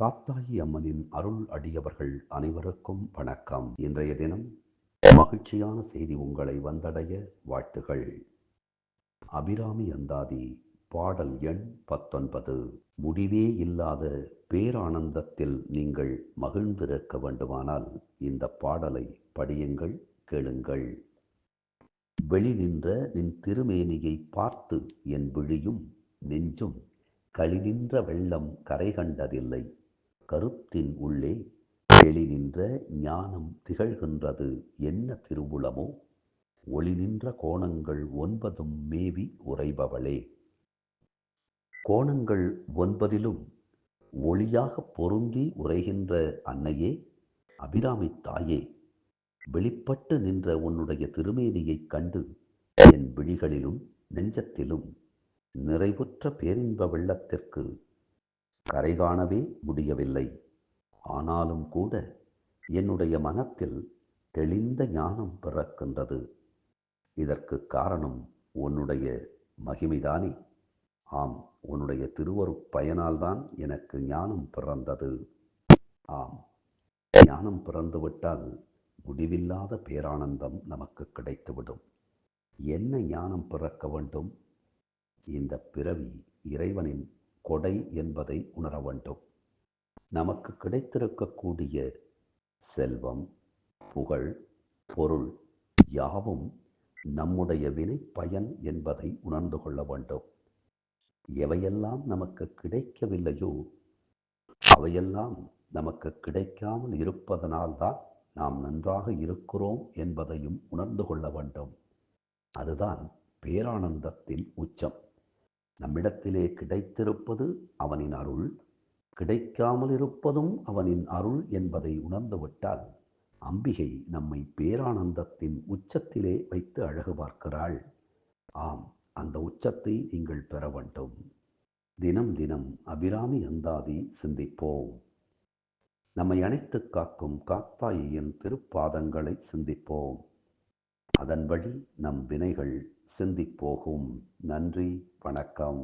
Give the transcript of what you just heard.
காத்தாயி அம்மனின் அருள் அடியவர்கள் அனைவருக்கும் வணக்கம். இன்றைய தினம் மகிழ்ச்சியான செய்தி உங்களை வந்தடைய வாழ்த்துகள். அபிராமி அந்தாதி பாடல் எண் பத்தொன்பது. முடிவே இல்லாத பேரானந்தத்தில் நீங்கள் மகிழ்ந்திருக்க வேண்டுமானால் இந்த பாடலை படியுங்கள் கேளுங்கள். வெளி நின்ற நின் திருமேனியை பார்த்து என் விழியும் நெஞ்சும் களிநின்ற வெள்ளம் கரை கண்டதில்லை. கருத்தின் உள்ளே வெளி நின்ற ஞானம் திகழ்கின்றது. என்ன திருவுளமோ? ஒளி நின்ற கோணங்கள் ஒன்பதும் மேவி உறைபவளே. கோணங்கள் ஒன்பதிலும் ஒளியாக பொருந்தி உரைகின்ற அன்னையே அபிராமி தாயே வெளிப்பட்டு நின்ற உன்னுடைய திருமேனியைக் கண்டு என் விழிகளிலும் நெஞ்சத்திலும் நிறைவுற்ற பேரின்ப வெள்ளத்திற்கு கரை காணவே முடியவில்லை. ஆனாலும் கூட என்னுடைய மனத்தில் தெளிந்த ஞானம் பிறக்கின்றது. இதற்கு காரணம் உன்னுடைய மகிமைதானே. ஆம் உன்னுடைய திருவருட் பயனால்தான் எனக்கு ஞானம் பிறந்தது. ஆம் ஞானம் பிறந்துவிட்டால் முடிவில்லாத பேரானந்தம் நமக்கு கிடைத்துவிடும். என்ன ஞானம் பிறக்க வேண்டும்? இந்த பிறவி இறைவனின் கொடை என்பதை உணர வேண்டும். நமக்கு கிடைத்திருக்கக்கூடிய செல்வம் புகழ் பொருள் யாவும் நம்முடைய வினை பயன் என்பதை உணர்ந்து கொள்ள வேண்டும். எவையெல்லாம் நமக்கு கிடைக்கவில்லையோ அவையெல்லாம் நமக்கு கிடைக்காமல் இருப்பதனால்தான் நாம் நன்றாக இருக்கிறோம் என்பதையும் உணர்ந்து கொள்ள வேண்டும். அதுதான் பேரானந்தத்தின் உச்சம். நம்மிடத்திலே கிடைத்திருப்பது அவனின் அருள். கிடைக்காமல் இருப்பதும் அவனின் அருள் என்பதை உணர்ந்துவிட்டால் அம்பிகை நம்மை பேரானந்தத்தின் உச்சத்திலே வைத்து அழகு பார்க்கிறாள். ஆம் அந்த உச்சத்தை நீங்கள் பெற வேண்டும். தினம் தினம் அபிராமி அந்தாதி சிந்திப்போம். நம்மை அணைத்து காக்கும் காத்தாயின் திருப்பாதங்களை சிந்திப்போம். அதன் வழி நம் வினைகள் சிந்திப்போகும். நன்றி வணக்கம்.